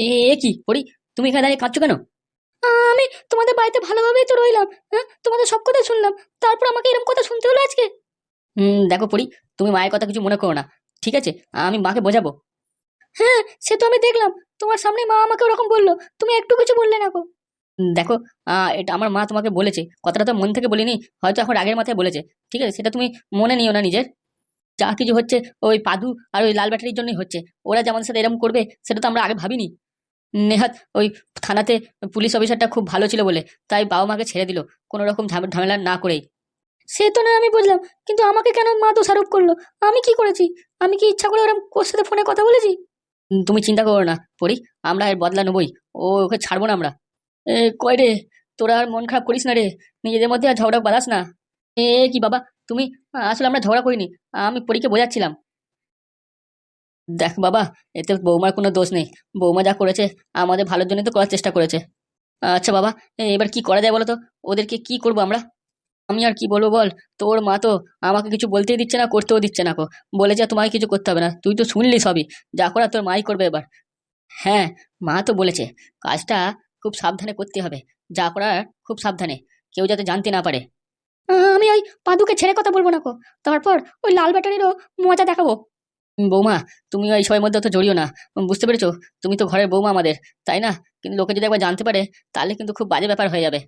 এ কি? পড়ি তুমি এখানে দাঁড়িয়ে কাঁদছো কেন? আমি তোমাদের বাড়িতে ভালোভাবেই তো রইলাম হ্যাঁ? তোমাদের সব কথা শুনলাম, তারপর আমাকে এরকম কথা শুনতে হলো আজকে? হুম, দেখো পড়ি তুমি মায়ের কথা কিছু মনে করো না, ঠিক আছে? আমি মাকে বোঝাবো। হ্যাঁ সে তো আমি দেখলাম, তোমার সামনে মা আমাকে ওরকম বলল, তুমি একটু কিছু বললে না গো। দেখো এটা আমার মা তোমাকে বলেছে, কথাটা তো মন থেকে বলিনি, হয়তো এখন আগের মাথায় বলেছে, ঠিক আছে? সেটা তুমি মনে নিও না নিজের। যা কিছু হচ্ছে, ওই পাদু আর ওই লাল ব্যাটারির জন্যই হচ্ছে, ওরা যেমন সাথে এরকম করবে, সেটা তো আমরা আগে ভাবিনি। নেহাত ওই থানাতে পুলিশ অফিসারটা খুব ভালো ছিল বলে, তাই বাবা মাকে ছেড়ে দিল। কোনো রকম ঝামেলা না করেই। সে তো না আমি বুঝলাম, কিন্তু আমাকে কেন মা তো দোষারোপ করল? আমি কি করেছি? আমি কি ইচ্ছা করে ওরকম ওর সাথে ফোনে কথা বলেছি? তুমি চিন্তা করো না পড়ি আমরা এর বদলা নেবই। ও ওকে ছাড়বো না আমরা। এ কয় রে? তোরা আর মন খারাপ করিস না রে। নিজেদের মধ্যে আর ঝগড়া বাড়াস না। এ, কি বাবা, তুমি, আসলে আমরা ঝগড়া করিনি। আমি পরীকে বোঝাচ্ছিলাম। দেখ বাবা, এতে বৌমার কোনো দোষ নেই। বৌমা যা করেছে, আমাদের ভালোর জন্য তো করার চেষ্টা করেছে। আচ্ছা বাবা এবার কি করা যায় বলো তো ওদেরকে কি করব আমরা? আমি আর কি বলব বল? তোর মা তো আমাকে কিছু বলতেই দিচ্ছে না, করতেও দিচ্ছে না কো বলেছে তোমায় কিছু করতে হবে না। তুই তো শুনলি সবই। যা করা তোর মাই করবে এবার। হ্যাঁ মা তো বলেছে, কাজটা খুব সাবধানে করতে হবে। যা করার খুব সাবধানে। কেউ যাতে জানতে না পারে। আমি ওই পাদুকে ছেড়ে কথা বলব না কো তারপর ওই লাল ব্যাটারিরও মজা দেখাবো। বৌমা, তুমি ওই সবের মধ্যে অত জড়িও না। বুঝতে পেরেছ? তুমি তো ঘরের বৌমা আমাদের, তাই না? কিন্তু লোকে যদি একবার জানতে পারে, তাহলে কিন্তু খুব বাজে ব্যাপার হয়ে যাবে।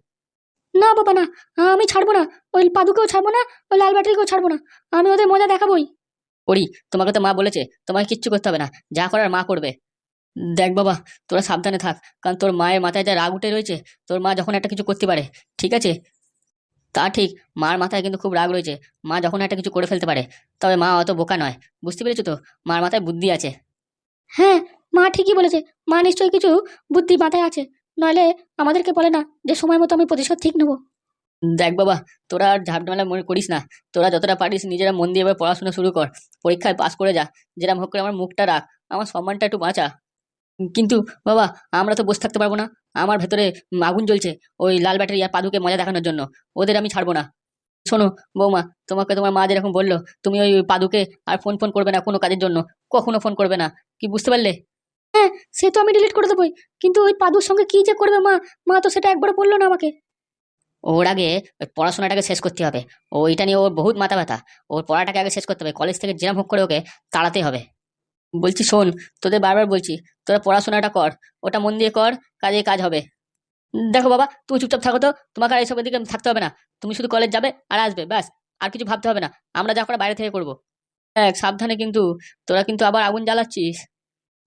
না, বাবা, না, আমি ছাড়বো না। ওই পাদুকেও ছাড়বো না, ওই লাল ব্যাটারিকেও ছাড়বো না। আমি ওদের মজা দেখাবোই। করি তোমাকে তো মা বলেছে, তোমাকে কিচ্ছু করতে হবে না। যা করার মা করবে। দেখ বাবা, তোরা সাবধানে থাক, কারণ তোর মায়ের মাথায় যা রাগ উঠে রয়েছে, তোর মা যখন একটা কিছু করতে পারে, ঠিক আছে? তা ঠিক মার মাথায় কিন্তু খুব রাগ রয়েছে। মা যখন একটা কিছু করে ফেলতে পারে তবে মা অত বোকা নয়। বুঝতে পেরেছ তো? মার মাথায় বুদ্ধি আছে। হ্যাঁ মা ঠিকই বলেছে। মা নিশ্চয়ই কিছু বুদ্ধি মাথায় আছে। নইলে আমাদেরকে বলে না যে সময় মতো আমি প্রতিশোধ ঠিক নেব। দেখ বাবা তোরা আর ঝাপটামেলা মনে করিস না। তোরা যতটা পারিস নিজেরা মন দিয়ে এবার পড়াশোনা শুরু কর। পরীক্ষায় পাস করে যা। যেরকম হোক করে আমার মুখটা রাখ। আমার সম্মানটা একটু বাঁচা। কিন্তু বাবা, আমরা তো বসে থাকতে পারব না। আমার ভেতরে আগুন জ্বলছে, ওই লাল ব্যাটারি আর পাদুকে মজা দেখানোর জন্য। ওদের আমি ছাড়বো না। শোনো, বৌমা, তোমাকে তোমার মা যেরকম বলল, তুমি ওই পাদুকে আর ফোন ফোন করবে না কোনো কাজের জন্য। কখনো ফোন করবে না। কি বুঝতে পারলে? হ্যাঁ সে তো আমি ডিলিট করে দেবোই। কিন্তু ওই পাদুর সঙ্গে কি যে করবে মা? মা তো সেটা একবার বলল না আমাকে। ওর আগে পড়াশোনাটাকে শেষ করতে হবে। ওইটা নিয়ে ওর বহুত মাথা ব্যথা। ওর পড়াটাকে আগে শেষ করতে হবে। কলেজ থেকে যেরকম হোক করে ওকে তাড়াতে হবে। বলছি শোন, তোদের বারবার বলছি, তোরা পড়াশোনাটা কর, ওটা মন দিয়ে কর, কাজে কাজ হবে। দেখো বাবা, তুমি চুপচাপ থাকো তো, তোমাকে আর এইসবের দিকে থাকতে হবে না। তুমি শুধু কলেজ যাবে আর আসবে, ব্যাস, আর কিছু ভাবতে হবে না। আমরা যা করা বাইরে থেকে করব। দেখ, সাবধানে কিন্তু, তোরা কিন্তু আবার আগুন জ্বালাচ্ছিস।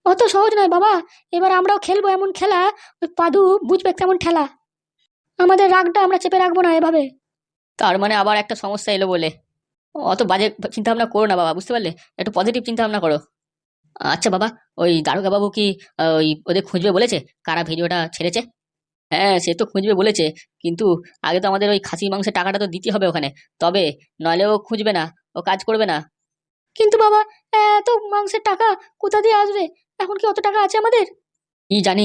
অত সহজ নয় বাবা, এবার আমরাও খেলব এমন খেলা, ওই পাদু বুঝবে কেমন ঠেলা আমাদের রাগটা আমরা চেপে রাখব না এভাবে। তার মানে আবার একটা সমস্যা এলো বলে। অত বাজে চিন্তা ভাবনা করো না বাবা, বুঝতে পারলে? একটু পজিটিভ চিন্তা ভাবনা করো। আচ্ছা বাবা, ওই দারোগা বাবু কি, ওই ওদের খুঁজবে বলেছে? কারা ভিডিওটা ছেড়েছে? হ্যাঁ সে তো খুঁজবে বলেছে, কিন্তু আগে তো আমাদের ওই খাসি মাংসের টাকাটা তো দিতে হবে ওখানে। তবে নইলে ও খুঁজবে না, ও কাজ করবে না। কিন্তু বাবা, এত মাংসের টাকা কোথা দিয়ে আসবে? এখন কি অত টাকা আছে আমাদের? কি জানি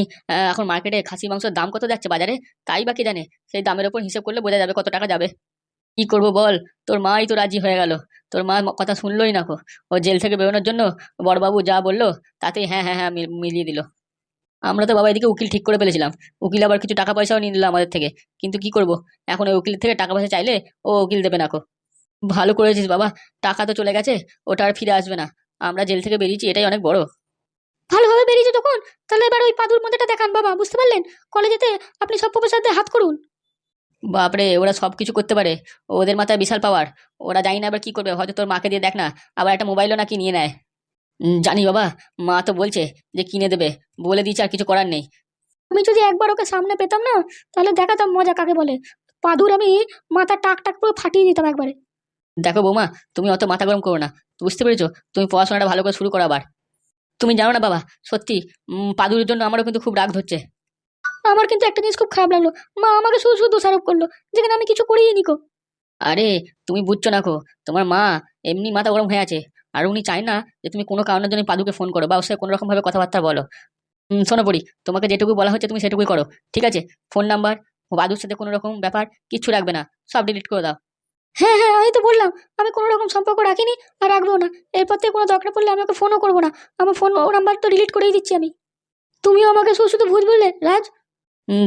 এখন মার্কেটে খাসি মাংসের দাম কত যাচ্ছে বাজারে? তাই বা কি জানে, সেই দামের ওপর হিসেব করলে বোঝা যাবে কত টাকা যাবে। কি করব বল? তোর মাই তো রাজি হয়ে গেল। তোর মা কথা শুনলোই না কো। ও জেল থেকে বেরোনোর জন্য বড়বাবু যা বলল, তাতেই হ্যাঁ হ্যাঁ হ্যাঁ মিল- মিলিয়ে দিল। আমরা তো বাবা এদিকে উকিল ঠিক করে ফেলেছিলাম। উকিল আবার কিছু টাকা পয়সাও নিয়ে নিল আমাদের থেকে। কিন্তু কি করব? এখন ওই উকিলের থেকে টাকা পয়সা চাইলে ও উকিল দেবে না কো। ভালো করেছিস বাবা। টাকা তো চলে গেছে, ওটা আর ফিরে আসবে না। আমরা জেল থেকে বেরিয়েছি, এটাই অনেক বড়। ভালোভাবে বেরিয়েছে তখন? তাহলে এবার ওই পাদুর মধ্যেটা দেখান বাবা, বুঝতে পারলেন? কলেজেতে আপনি সব প্রফেসরদের হাত করুন। বাপরে ওরা সব কিছু করতে পারে। ওদের মাথায় বিশাল পাওয়ার ওরা জানি না আবার কি করবে। হয়তো তোর মাকে দিয়ে দেখ না আবার একটা মোবাইলও না কি নিয়ে নেয়। জানি বাবা মা তো বলছে যে কিনে দেবে। বলে দিয়েছে আর কিছু করার নেই। আমি যদি একবার ওকে সামনে পেতাম না তাহলে দেখাতাম মজা কাকে বলে। পাদুর আমি মাথা টাক টাক পুরো ফাটিয়ে দিতাম একবারে। দেখো বৌমা তুমি অত মাথা গরম করো না। বুঝতে পেরেছ? তুমি পড়াশোনাটা ভালো করে শুরু করো আবার। তুমি জানো না বাবা সত্যি উম, পাদুর জন্য আমারও কিন্তু খুব রাগ ধরছে। আমার কিন্তু একটা জিনিস খুব খারাপ লাগল। মা আমাকে শুধু শুধু দোষারোপ করল যেখানে আমি কিছু করিই নিকো আরে তুমি বুঝছ না কো তোমার মা এমনি মাথা গরম হয়ে আছে আর উনি চায় না যে তুমি কোনো কারণের জন্য পাদুকে ফোন করো বা ওর সাথে কোনো রকম ভাবে কথাবার্তা বলো। শোনো পড়ি তোমাকে যেটুকু বলা হচ্ছে তুমি সেটুকুই করো ঠিক আছে? ফোন নাম্বার পাদুর সাথে কোনো রকম ব্যাপার কিচ্ছু রাখবে না সব ডিলিট করে দাও। হ্যাঁ হ্যাঁ আমি তো বললাম আমি কোনো রকম সম্পর্ক রাখিনি আর রাখব না। এরপর থেকে কোনো দরকার পড়লে আমি ওকে ফোনও করব না। আমার ফোন ও নাম্বার তো ডিলিট করেই দিচ্ছি আমি। তুমিও আমাকে শুধু শুধু ভুল বললে রাজ?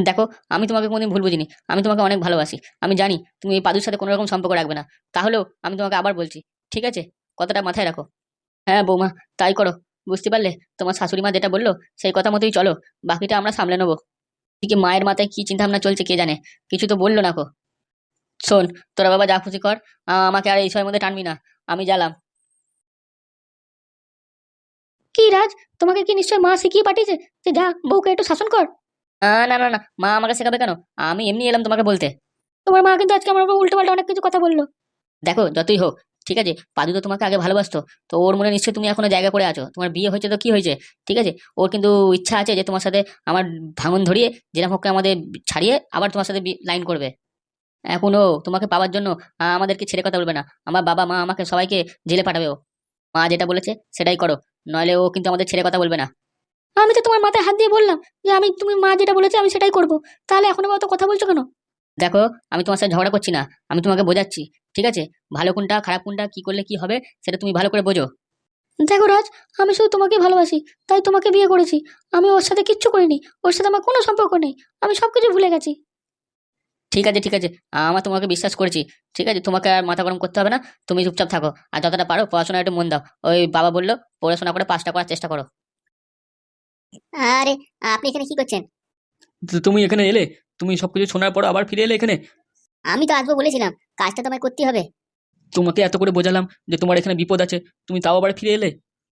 দেখো, আমি তোমাকে কোনোদিন ভুল বুঝিনি। আমি তোমাকে অনেক ভালোবাসি। আমি জানি তুমি পাদুর সাথে কোনো রকম সম্পর্ক রাখবে না। তাহলেও আমি তোমাকে আবার বলছি, ঠিক আছে? কথাটা মাথায় রাখো। হ্যাঁ বৌমা, তাই করো। বুঝতে পারলে? তোমার শাশুড়ি মা যেটা বলল, সেই কথা মতোই চলো। বাকিটা আমরা সামলে নেব। এদিকে মায়ের মাথায় কি চিন্তা ভাবনা চলছে কে জানে? কিছু তো বলল না কো। শোন, তোরা বাবা যা খুশি কর আমাকে আর এই সময়ের মধ্যে টানবি না। আমি জ্বালাম কি রাজ? তোমাকে কি নিশ্চয় মা শিখিয়ে পাঠিয়েছে যে যা বউকে একটু শাসন কর? না না না, মা আমাকে শেখাবে কেন? আমি এমনি এলাম তোমাকে বলতে। তোমার মা কিন্তু আজকে আমার উল্টো পাল্টা অনেক কিছু কথা বলল। দেখো, যতই হোক, ঠিক আছে? পাদু তো তোমাকে আগে ভালোবাসতো। তো ওর মনে নিশ্চয়ই তুমি এখনও জায়গা করে আছো। তোমার বিয়ে হয়েছে তো কি হয়েছে? ঠিক আছে? ওর কিন্তু ইচ্ছা আছে যে তোমার সাথে আমার ভাঙন ধরিয়ে যেরকম হোক আমাদের ছাড়িয়ে আবার তোমার সাথে লাইন করবে। এখন ও তোমাকে পাওয়ার জন্য আমাদেরকে ছেড়ে কথা বলবে না। আমার বাবা, মা আমাকে সবাইকে জেলে পাঠাবে ও। মা যেটা বলেছে সেটাই করো। নইলে ও কিন্তু আমাদের ছেড়ে কথা বলবে না। আমি তো তোমার মাথায় হাত দিয়ে বললাম যে আমি তুমি মা যেটা বলেছে আমি সেটাই করব। তাহলে এখন আবার কথা বলছো কেন? দেখো আমি তোমার সাথে ঝগড়া করছি না। আমি তোমাকে বোঝাচ্ছি ঠিক আছে? ভালো কোনটা খারাপ কোনটা কি করলে কি হবে সেটা তুমি ভালো করে বোঝো। দেখো রাজ আমি শুধু তোমাকে ভালোবাসি তাই তোমাকে বিয়ে করেছি। আমি ওর সাথে কিচ্ছু করিনি ওর সাথে আমার কোনো সম্পর্ক নেই। আমি সবকিছু ভুলে গেছি। ঠিক আছে ঠিক আছে। আমার তোমাকে বিশ্বাস করেছি ঠিক আছে? তোমাকে আর মাথা গরম করতে হবে না। তুমি চুপচাপ থাকো। আর যতটা পারো পড়াশোনা একটু মন দাও। ওই বাবা বলল পড়াশোনা করে পাসটা করার চেষ্টা করো। আরে আপনি এখানে কি করছেন? তো তুমি এখানে এলে তুমি সবকিছু শোনার পর আবার ফিরে এলে এখানে? আমি তো আসব বলেছিলাম কাজটা তোমায় করতেই হবে। তোমাকে এত করে বোঝালাম যে তোমার এখানে বিপদ আছে তুমি তাও আবার ফিরে এলে?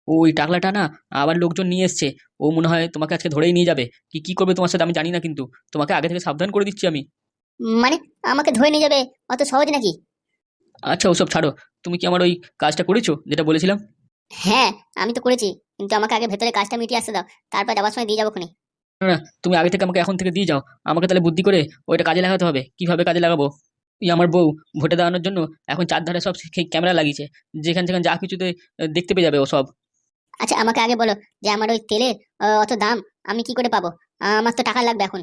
ওই টাকলাটা না আবার লোকজন নিয়ে এসছে ও মনে হয় তোমাকে আজকে ধরেই নিয়ে যাবে। কি কি করবে তোমার সাথে আমি জানি না কিন্তু তোমাকে আগে থেকে সাবধান করে দিচ্ছি আমি। মানে আমাকে ধরে নিয়ে যাবে অত সহজ নাকি? আচ্ছা ওসব ছাড়ো তুমি কি আমার ওই কাজটা করেছ যেটা বলেছিলাম? হ্যাঁ আমি তো করেছি। কিন্তু আমাকে আগে ভেতরে কাজটা মিটিয়ে আসতে দাও তারপর যাওয়ার সময় দিয়ে যাব খুনি। না তুমি আগে থেকে আমাকে এখন থেকে দিয়ে যাও। আমাকে তাহলে বুদ্ধি করে ওইটা কাজে লাগাতে হবে। কীভাবে কাজে লাগাবো? এই আমার বউ ভোটে দাঁড়ানোর জন্য এখন চারধারে সব ক্যামেরা লাগিয়েছে। যেখান যেখানে যা কিছুতে দেখতে পেয়ে যাবে ও সব। আচ্ছা আমাকে আগে বলো যে আমার ওই তেলের আহ, অত দাম আমি কি করে পাবো? আমার তো টাকা লাগবে এখন।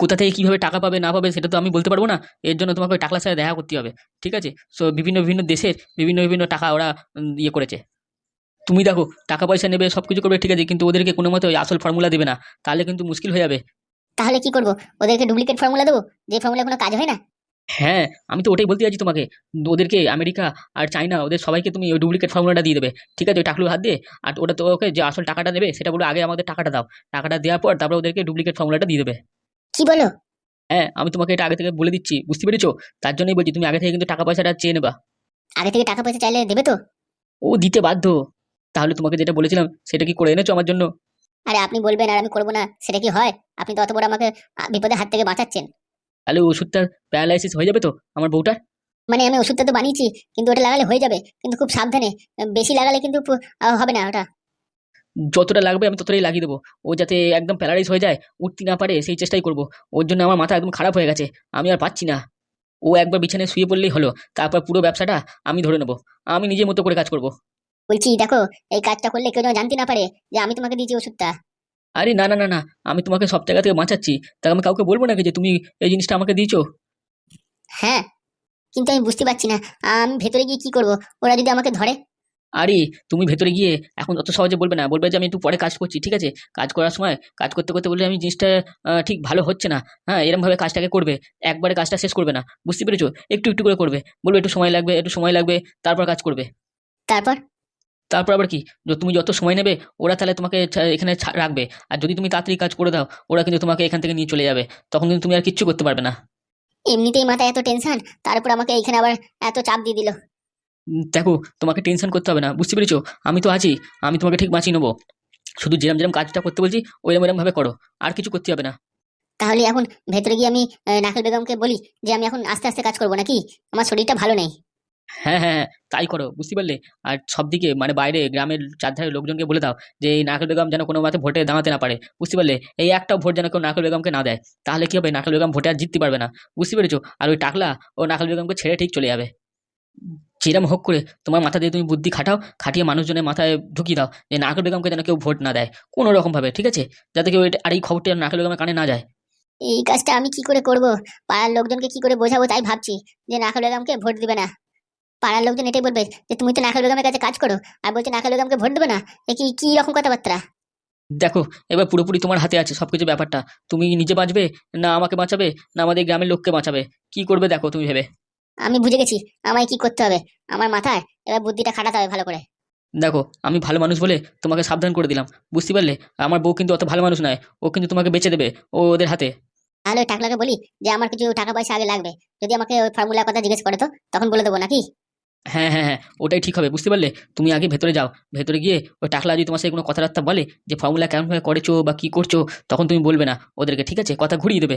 কোথা থেকে কীভাবে টাকা পাবে না পাবে সেটা তো আমি বলতে পারব না। এর জন্য তোমাকে ওই টাকলার সাথে দেখা করতে হবে ঠিক আছে? সো বিভিন্ন বিভিন্ন দেশের বিভিন্ন বিভিন্ন টাকা ওরা ইয়ে করেছে। তুমি দেখো টাকা পয়সা নেবে সব কিছু করবে ঠিক আছে কিন্তু ওদেরকে কোনো মতো আসল ফর্মুলা দেবে না। তাহলে কিন্তু মুশকিল হয়ে যাবে। তাহলে কি করব? ওদেরকে ডুপ্লিকেট ফর্মুলা দেবো? যে ফর্মুলা কোনো কাজ হয় না? হ্যাঁ আমি তো ওটাই বলতে চাইছি তোমাকে। ওদেরকে আমেরিকা আর চাইনা ওদের সবাইকে তুমি ওই ডুপ্লিকেট ফর্মুলাটা দিয়ে দেবে। ঠিক আছে ওই টাকলু হাত দিয়ে। আর ওটা তো ওকে যে আসল টাকাটা নেবে সেটা বলে আগে আমাদের টাকাটা দাও। টাকাটা দেওয়ার পর তারপর ওদেরকে ডুপ্লিকেট ফর্মুলাটা দিয়ে দেবে। কি বলো? হ্যাঁ আমি তোমাকে এটা আগে থেকে বলে দিচ্ছি বুঝতে পেরেছ? তার জন্যই বলছি তুমি আগে থেকে কিন্তু টাকা পয়সাটা চেয়ে নেবা। আগে থেকে টাকা পয়সা চাইলে দেবে তো? ও দিতে বাধ্য। তাহলে তোমাকে যেটা বলেছিলাম সেটা কি করে এনেছো আমার জন্য? আরে আপনি বলবেন আর আমি করব না সেটা কি হয়? আপনি তো অত বড় আমাকে বিপদের হাত থেকে বাঁচাচ্ছেন। তাহলে ওষুধটা প্যারালাইসিস হয়ে যাবে তো আমার বউটার? মানে আমি ওষুধটা তো বানিয়েছি কিন্তু ওটা লাগালে হয়ে যাবে কিন্তু খুব সাবধানে বেশি লাগালে কিন্তু পু- আহ, হবে না ওটা। যতটা লাগবে আমি ততটাই লাগিয়ে দেবো। ও যাতে একদম প্যারালাইজ হয়ে যায় উঠতে না পারে সেই চেষ্টাই করব। ওর জন্য আমার মাথা একদম খারাপ হয়ে গেছে আমি আর পাচ্ছি না। ও একবার বিছানায় শুয়ে পড়লেই হলো তারপর পুরো ব্যবসাটা আমি ধরে নেব। আমি নিজের মতো করে কাজ করব। বলছি দেখো এই কাজটা করলে কেউ যেন জানতে না পারে যে আমি তোমাকে দিয়েছি ওষুধটা। আরে না না না না আমি তোমাকে সব জায়গা থেকে বাঁচাচ্ছি। তা আমি কাউকে বলব নাকি যে তুমি এই জিনিসটা আমাকে দিয়েছ? হ্যাঁ কিন্তু আমি বুঝতে পারছি না। আমি ভেতরে গিয়ে কি করব? ওরা যদি আমাকে ধরে? আরে তুমি ভেতরে গিয়ে এখন অত সহজে বলবে না। বলবে যে আমি একটু পরে কাজ করছি ঠিক আছে? কাজ করার সময় কাজ করতে করতে বললে আমি জিনিসটা আহ, ঠিক ভালো হচ্ছে না। হ্যাঁ এরকম ভাবে কাজটাকে করবে। একবারে কাজটা শেষ করবে না। বুঝতে পেরেছ? একটু একটু করে করবে। বলবে একটু সময় লাগবে একটু সময় লাগবে তারপর কাজ করবে। তারপর? তারপর আবার কি? যে তুমি যত সময় নেবে ওরা তাহলে তোমাকে এখানে রাখবে। আর যদি তুমি তাড়াতাড়ি কাজ করে দাও ওরা কিন্তু তোমাকে এখান থেকে নিয়ে চলে যাবে। তখন কিন্তু তুমি আর কিচ্ছু করতে পারবে না। এমনিতেই মাথায় এত টেনশন তারপর আমাকে এখানে আবার এত চাপ দিয়ে দিল। দেখো তোমাকে টেনশন করতে হবে না বুঝতে পেরেছ? আমি তো আছি আমি তোমাকে ঠিক বাঁচিয়ে নেব। শুধু যেরম যেরম কাজটা করতে বলছি ওইরকম এরম ভাবে করো আর কিছু করতে হবে না। তাহলে এখন ভেতরে গিয়ে আমি নাকেল বেগমকে বলি যে আমি এখন আস্তে আস্তে কাজ করব নাকি? আমার শরীরটা ভালো নেই। হ্যাঁ হ্যাঁ হ্যাঁ, তাই করো বুঝতে পারলে? আর সব দিকে মানে বাইরে গ্রামের চারধারে লোকজনকে বলে দাও যে এই নারকেল বেগম যেন কোনো মতে ভোটে দাঁড়াতে না পারে বুঝতে পারলে? এই একটাও ভোট যেন কেউ নারকেল বেগমকে না দেয় তাহলে কি হবে? নারকেল বেগম ভোটে আর জিততে পারবে না বুঝতে পেরেছ? আর ওই টাকলা ও নারকেল বেগমকে ছেড়ে ঠিক চলে যাবে। যেরম হোক করে তোমার মাথা দিয়ে তুমি বুদ্ধি খাটাও খাটিয়ে মানুষজনের মাথায় ঢুকিয়ে দাও যে নারকেল বেগমকে যেন কেউ ভোট না দেয় কোনো রকম ভাবে ঠিক আছে? যাতে কেউ আর এই খবরটা যেন নারকেল বেগমের কানে না যায়। এই কাজটা আমি কি করে করব? পাড়ার লোকজনকে কি করে বোঝাবো তাই ভাবছি যে নাকাল বেগমকে ভোট দিবে না। পাড়ার লোকজন এটাই বলবে যে তুমি তো নাকাল বেগমের কাছে কাজ করো। আর বলছে নাকাল বেগমকে ভোট দেবে না? এ কি কি রকম কথাবার্তা? দেখো এবার পুরোপুরি তোমার হাতে আছে সবকিছু ব্যাপারটা। তুমি নিজে বাঁচবে না আমাকে বাঁচাবে না আমাদের গ্রামের লোককে বাঁচাবে? কি করবে দেখো তুমি ভেবে। আমি বুঝে গেছি আমায় কি করতে হবে। আমার মাথায় এবার বুদ্ধিটা খাটাতে হবে ভালো করে। দেখো আমি ভালো মানুষ বলে তোমাকে সাবধান করে দিলাম। বুঝতে পারলে? আমার বউ কিন্তু অত ভালো মানুষ নয়। ও কিন্তু তোমাকে বেঁচে দেবে ও ওদের হাতে। তাহলে ওই টাকলাকে বলি যে আমার কিছু টাকা পয়সা আগে লাগবে। যদি আমাকে ওই ফর্মুলার কথা জিজ্ঞেস করে তো তখন বলে দেবো নাকি? হ্যাঁ হ্যাঁ হ্যাঁ ওটাই ঠিক হবে বুঝতে পারলে? তুমি আগে ভেতরে যাও ভেতরে গিয়ে ওই টাকলা যদি তোমার সাথে কোনো কথাবার্তা বলে যে ফর্মুলা কেমনভাবে করেছ বা কি করছ তখন তুমি বলবে না ওদেরকে ঠিক আছে? কথা ঘুরিয়ে দেবে।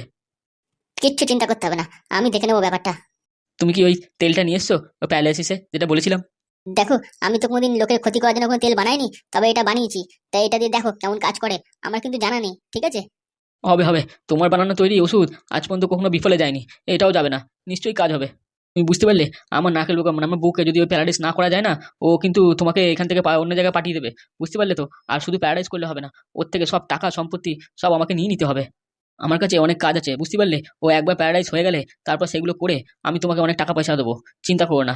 কিচ্ছু চিন্তা করতে হবে না আমি দেখে নেব ব্যাপারটা। তুমি কি ওই তেলটা নিয়ে এসছো ওই প্যারালাইসিসে যেটা বলেছিলাম? দেখো আমি তো কোনোদিন লোকের ক্ষতি করার জন্য কোনো তেল বানাইনি তবে এটা বানিয়েছি। তাই এটা দিয়ে দেখো কেমন কাজ করে আমার কিন্তু জানা নেই ঠিক আছে? হবে হবে তোমার বানানো তৈরি ওষুধ আজ পর্যন্ত কখনো বিফলে যায়নি এটাও যাবে না নিশ্চয়ই কাজ হবে। তুমি বুঝতে পারলে? আমার নাকের লোক মানে আমার বুকে যদি ওই প্যারাডাইস না করা যায় না, ও কিন্তু তোমাকে এখান থেকে অন্য জায়গায় পাঠিয়ে দেবে। বুঝতে পারলে তো? আর শুধু প্যারাডাইস করলে হবে না, ওর থেকে সব টাকা, সম্পত্তি সব আমাকে নিয়ে নিতে হবে। আমার কাছে অনেক কাজ আছে, বুঝতে পারলে? ও একবার প্যারাডাইস হয়ে গেলে, তারপর সেগুলো করে আমি তোমাকে অনেক টাকা পয়সা দেবো। চিন্তা করো না।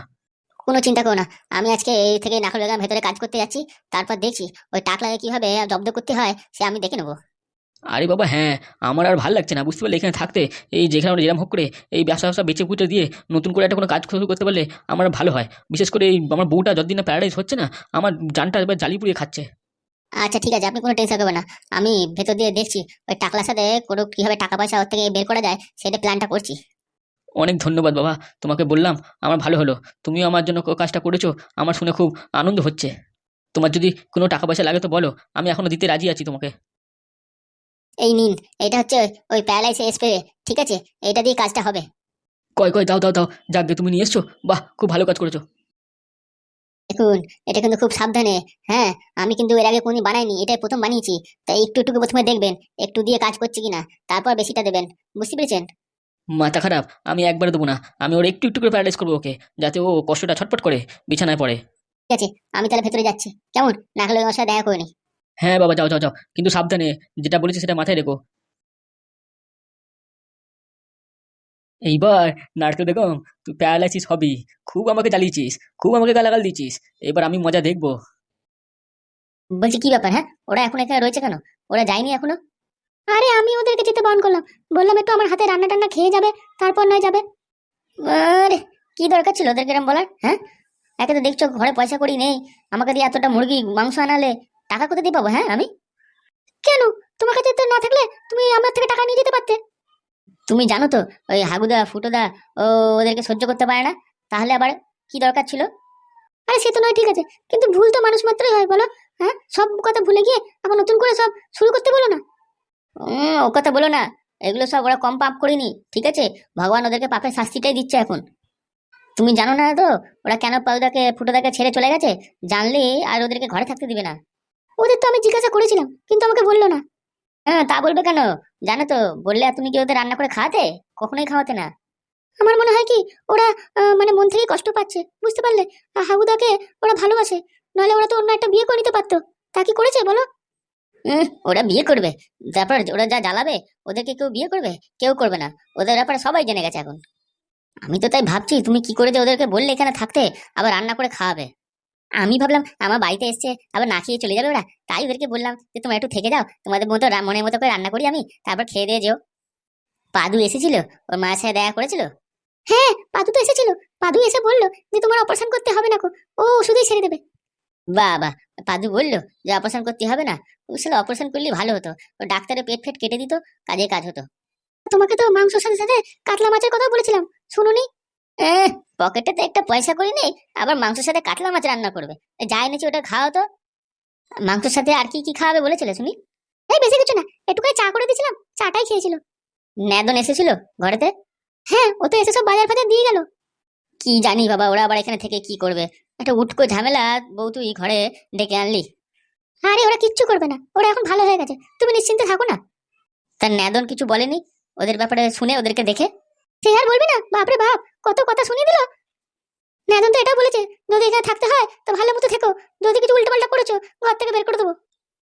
কোনো চিন্তা করো না। আমি আজকে এই থেকে বেগম ভেতরে কাজ করতে যাচ্ছি, তারপর দেখছি ওই টাকলাকে কীভাবে জব্দ করতে হয়, সে আমি দেখে নেব। আরে বাবা হ্যাঁ আমার আর ভালো লাগছে না বুঝতে পারলে? এখানে থাকতে এই যেখানে আমরা যেরকম হোক করে এই ব্যবসা ব্যবসা বেঁচে কুচে দিয়ে নতুন করে একটা কোনো কাজ শুরু করতে পারলে আমার ভালো হয়। বিশেষ করে এই আমার বউটা যতদিন না প্যারাডাইজ হচ্ছে না আমার জানটা এবার জালি পুড়িয়ে খাচ্ছে। আচ্ছা ঠিক আছে আপনি কোনো টেনশন করবেন না। আমি ভেতর দিয়ে দেখছি ওই টাকলার সাথে কোনো কীভাবে টাকা পয়সা ওর থেকে বের করা যায় সেটা প্ল্যানটা করছি। অনেক ধন্যবাদ বাবা তোমাকে বললাম আমার ভালো হলো। তুমিও আমার জন্য কাজটা করেছ আমার শুনে খুব আনন্দ হচ্ছে। তোমার যদি কোনো টাকা পয়সা লাগে তো বলো আমি এখনও দিতে রাজি আছি তোমাকে। এই নিন এটা হচ্ছে ওই প্যারালাইসিস স্প্রে ঠিক আছে? এটা দিয়ে কাজটা হবে। কয় কয় দাও দাও দাও যাকে তুমি নিয়ে এসছো বাহ খুব ভালো কাজ করেছ। দেখুন এটা কিন্তু খুব সাবধানে হ্যাঁ আমি কিন্তু এর আগে কোনো বানাইনি এটাই প্রথম বানিয়েছি। তাই একটু একটু প্রথমে দেখবেন একটু দিয়ে কাজ করছে কিনা তারপর বেশিটা দেবেন বুঝতে পেরেছেন? মাথা খারাপ আমি একবারে দেবো না আমি ওর একটু একটু করে প্যারাডাইস করব ওকে যাতে ও কষ্টটা ছটপট করে বিছানায় পড়ে। ঠিক আছে আমি তাহলে ভেতরে যাচ্ছি কেমন? না হলে আমার সাথে দেখা করে নি হ্যাঁ বাবা, যাও যাও যাও। কিন্তু সাবধানে, যেটা বলেছি সেটা মাথায় রেখো। এইবার নারকেল বেগম, তুই প্যারালাইসিস হবি। খুব আমাকে জ্বালিয়েছিস, খুব আমাকে গালাগাল দিয়েছিস। এবার আমি মজা দেখব। বলছি, কি ব্যাপার হ্যাঁ? ওরা এখন এখানে রয়েছে কেন? ওরা যায়নি এখনও? আরে, আমি ওদেরকে যেতে বারণ করলাম। বললাম, একটু আমার হাতে রান্না টান্না খেয়ে যাবে, তারপর নয় যাবে। আরে, কি দরকার ছিল ওদেরকে এরম বলার হ্যাঁ? একে তো দেখছ, ঘরে পয়সা করি নেই। আমাকে দিয়ে এতটা মুরগি, মাংস আনালে টাকা কোথা দিয়ে পাবো হ্যাঁ আমি কেন? তোমার কাছে তো না থাকলে তুমি আমার থেকে টাকা নিয়ে যেতে পারতে। তুমি জানো তো, ওই হাগুদা, ফুটোদা, ও ওদেরকে সহ্য করতে পারে না। তাহলে আবার কি দরকার ছিল? আরে সে তো নয়, ঠিক আছে। কিন্তু ভুল তো মানুষ মাত্রই হয়, বলো। হ্যাঁ সব কথা ভুলে গিয়ে আবার নতুন করে সব শুরু করতে বলো না। ও কথা বলো না। এগুলো সব ওরা কম পাপ করিনি, ঠিক আছে? ভগবান ওদেরকে পাপের শাস্তিটাই দিচ্ছে এখন। তুমি জানো না তো, ওরা কেন পাউদাকে, ফুটোদাকে ছেড়ে চলে গেছে? জানলে আর ওদেরকে ঘরে থাকতে দিবে না। ওদের তো আমি জিজ্ঞাসা করেছিলাম, কিন্তু আমাকে বলল না। হ্যাঁ তা বলবে কেন? জানো তো, বললে তুমি কি ওদের রান্না করে খাওয়াতে? কখনোই খাওয়াতে না। আমার মনে হয় কি, ওরা মানে মন থেকে কষ্ট পাচ্ছে, বুঝতে পারলে? হাবুদাকে ওরা ভালোবাসে নইলে ওরা তো অন্য একটা বিয়ে করে নিতে পারতো। তা কি করেছে, বলো? ওরা বিয়ে করবে। তারপর ওরা যা জ্বালাবে, ওদেরকে কেউ বিয়ে করবে? কেউ করবে না। ওদের ব্যাপারে সবাই জেনে গেছে এখন। আমি তো তাই ভাবছি, তুমি কি করে যে ওদেরকে বললে এখানে থাকতে, আবার রান্না করে খাওয়াবে? আমি ভাবলাম আমার বাড়িতে এসছে, আবার না খেয়ে চলে যাবে ওরা। তাই ওদেরকে বললাম যে, তোমরা একটু থেকে যাও। তোমাদের মতো মনের মতো করে রান্না করি আমি, তারপর খেয়ে দিয়ে যেও। পাদু এসেছিল, ওর মায়ের সাথে দেখা করেছিল? হ্যাঁ পাদু তো এসেছিল। পাদু এসে বলল যে, তোমার অপারেশন করতে হবে না ও ওষুধই ছেড়ে দেবে। বাবা, পাদু বলল, যে, অপারেশন করতে হবে না আসলে অপারেশন করলে ভালো হতো। ও ডাক্তারের পেট ফেট কেটে দিত, কাজে কাজ হতো। তোমাকে তো মাংসের সাথে সাথে কাতলা মাছের কথা বলেছিলাম, শুনুনি? পকেটে তো একটা পয়সা করি নেই আবার মাংসের সাথে কাতলা মাছ রান্না করবে। এ, যা এনেছি ওটা খাওয়া তো। মাংসের সাথে আর কি কি খাওয়াবে বলেছিলে শুনি এই বেশি কিছু না একটুখানি চা করে দিয়েছিলাম চাটাই খেয়েছিল। ন্যাদন এসেছিল ঘরেতে? হ্যাঁ ও তো এসে সব বাজার ফাজার দিয়ে গেল। কি জানি বাবা ওরা আবার এখানে থেকে কি করবে? একটা উটকো ঝামেলা বউ তুই ঘরে ডেকে আনলি। আরে ওরা কিচ্ছু করবে না ওরা এখন ভালো হয়ে গেছে। তুমি নিশ্চিন্তে থাকো না। তার ন্যাদন কিছু বলেনি? ওদের ব্যাপারে শুনে ওদেরকে দেখে? সে আর বলবি না? বাপরে বাপ, কত কথা শুনিয়ে দিল। নাদন তো এটাও বলেছে, যদি এখানে থাকতে হয়, তো ভালো মতো থেকো। যদি কিছু উল্টোপাল্টা করেছ, ঘর থেকে বের করে দেবো।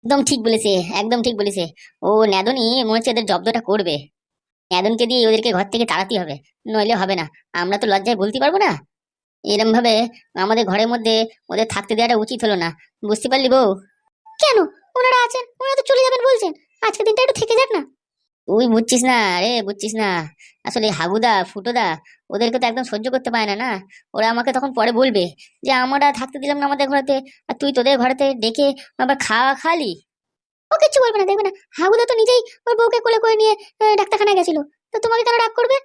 একদম ঠিক বলেছে, একদম ঠিক বলেছে। ও ন্যাদনই মনে হচ্ছে ওদের জব্দটা করবে। ন্যাদনকে দিয়ে ওদেরকে ঘর থেকে তাড়াতে হবে, নইলে হবে না। আমরা তো লজ্জায় বলতে পারব না। এরম ভাবে আমাদের ঘরের মধ্যে ওদের থাকতে দেওয়াটা উচিত হলো না। বুঝতে পারলি বউ? কেন? ওনারা আছেন, ওনারা তো চলে যাবেন বলছেন। আজকের দিনটা একটু থেকে যাক না। তুই বুঝছিস না? রে বুঝছিস না? আসলে হাগুদা ফুটোদা, ওদেরকে তো একদম সহ্য করতে পারে না না? ওরা আমাকে তখন পরে বলবে যে, আমরা থাকতে দিলাম না আমাদের ঘরেতে। আর তুই তোদের ঘরেতে ডেকে আবার খাওয়া খালি? ও কিচ্ছু বলবে না, দেখবে না। হাগুদা তো নিজেই ওর বউকে কোলে করে নিয়ে ডাক্তারখানায় গেছিল। তো তোমাকে কেন রাগ করবে?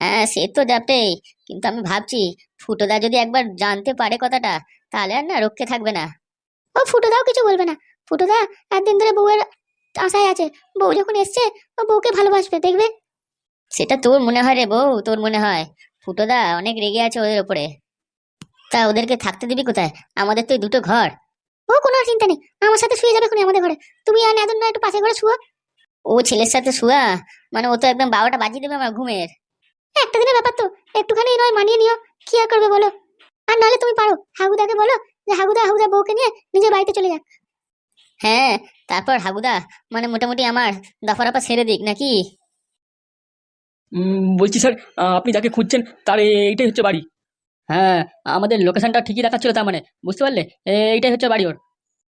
হ্যাঁ সে তো যাবেই কিন্তু আমি ভাবছি, ফুটোদা যদি একবার জানতে পারে কথাটা, তাহলে আর না রক্ষে থাকবে না। ও ফুটোদাও কিছু বলবে না। ফুটোদা, একদিন ধরে বউয়ের আশায় আছে। বউ যখন এসছে ও বউকে ভালোবাসবে দেখবে? সেটা তোর মনে হয় রে বউ তোর মনে হয়। ফুটোদা অনেক রেগে আছে ওদের ওপরে। তা ওদেরকে থাকতে দিবি কোথায়? আমাদের তো এই দুটো ঘর। ও কোনো চিন্তা নেই। আমার সাথে শুয়ে যাবে খুনি আমাদের ঘরে। তুমি আর নেদন না একটু পাশে ঘরে শুয়ে। ও ছেলের সাথে শুয়া? মানে ও তো একদম বারোটা বাজিয়ে দেবে আমার ঘুমের। একটা দিনের ব্যাপার তো। একটুখানি নয় মানিয়ে নিও। কি আর করবে বলো? আর নাহলে তুমি পারো। হাগুদাকে বলো যে হাগুদা হাগুদা বউকে নিয়ে নিজের বাড়িতে চলে যাক। হ্যাঁ তারপর হাবুদা মানে মোটামুটি আমার দফা রফা ছেড়ে দিক নাকি? উম, বলছি স্যার আপনি যাকে খুঁজছেন তার এইটাই হচ্ছে বাড়ি। হ্যাঁ আমাদের লোকেশনটা ঠিকই দেখাচ্ছিল তার মানে বুঝতে পারলে? এ- এইটাই হচ্ছে বাড়ি ওর।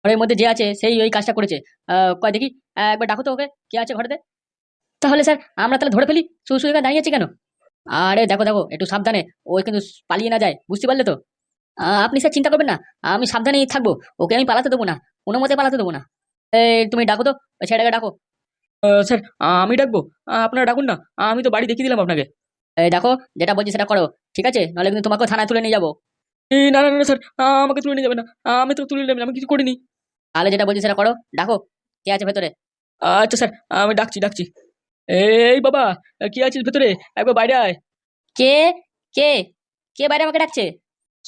ঘরের মধ্যে যে আছে সেই ওই কাজটা করেছে। আহ, কয় দেখি একবার ডাকো তো ওকে কে আছে ঘরেতে? তাহলে স্যার আমরা তাহলে ধরে ফেলি শুয়ে শুয়ে দাঁড়িয়ে আছে কেন? আরে দেখো দেখো একটু সাবধানে ও কিন্তু পালিয়ে না যায় বুঝতে পারলে তো? আপনি স্যার চিন্তা করবেন না। আমি সাবধানেই থাকব। ওকে আমি পালাতে দেবো না। কোনো মতে পালাতে দেবো না। এই তুমি ডাকো তো। ছেলেটাকে ডাকো। স্যার আমি ডাকবো। আপনারা ডাকুন না। আমি তো বাড়ি দেখিয়ে দিলাম আপনাকে। এই দেখো যেটা বলছি সেটা করো। ঠিক আছে? নাহলে কিন্তু তোমাকেও থানায় তুলে নিয়ে যাব। না না না স্যার আমাকে তুলে নিয়ে যাবে না। আমি তো তুলে নেবেন আমি কিছু করিনি। তাহলে যেটা বলছি সেটা করো। ডাকো। কে আছে ভেতরে? আচ্ছা স্যার আমি ডাকছি ডাকছি। এই বাবা কি আছিস ভেতরে? একবার বাইরে আয়। কে? কে? কে বাইরে আমাকে ডাকছে?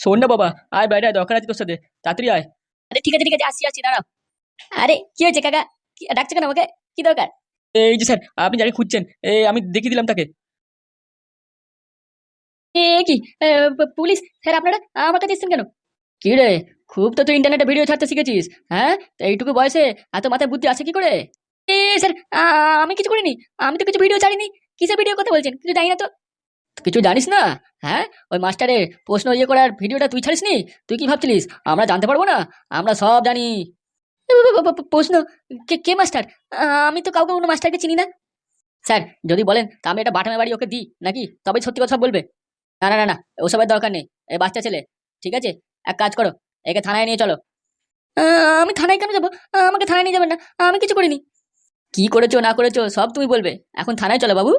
শোন না বাবা আয় বাইরে আয় দরকার আছে তোর সাথে তাড়াতাড়ি আয়। আরে ঠিক আছে ঠিক আছে আসছি আসছি দাঁড়াও। আরে কি হয়েছে কাকা? ডাকছে কেন আমাকে? কি দরকার? এই যে স্যার আপনি যাকে খুঁজছেন এই আমি দেখিয়ে দিলাম তাকে। এ কি? পুলিশ? স্যার আপনারা আমার কাছে এসেছেন কেন? কি রে খুব তো তুই ইন্টারনেটে ভিডিও ছাড়তে শিখেছিস হ্যাঁ? তো এইটুকু বয়সে এত মাথায় বুদ্ধি আছে কি করে? এ স্যার আমি কিছু করিনি আমি তো কিছু ভিডিও ছাড়িনি। কিসের ভিডিও কথা বলছেন? কিছু জানি না তো। কিছু জানিস না? হ্যাঁ? ওই মাস্টারের প্রশ্ন ইয়ে করার ভিডিওটা তুই ছাড়িসনি? তুই কি ভাবছিলিস? আমরা জানতে পারব না? আমরা সব জানি। প্রশ্ন। কে কে মাস্টার? আমি তো কাউকে কোনো মাস্টারকে চিনি না। স্যার, যদি বলেন, তা আমি একটা বাটামের বাড়ি ওকে দিই, নাকি? তবে সত্যি কথা বলবে। না না না না, ওসবের দরকার নেই। এ বাচ্চা ছেলে, ঠিক আছে? এক কাজ করো, একে থানায় নিয়ে চলো। আমি থানায় কেন যাব? আমাকে থানায় নিয়ে যাবেন না। আমি কিছু করিনি। কি করেছ, না করেছ, সব তুমি বলবে। এখন থানায় চলো বাবু।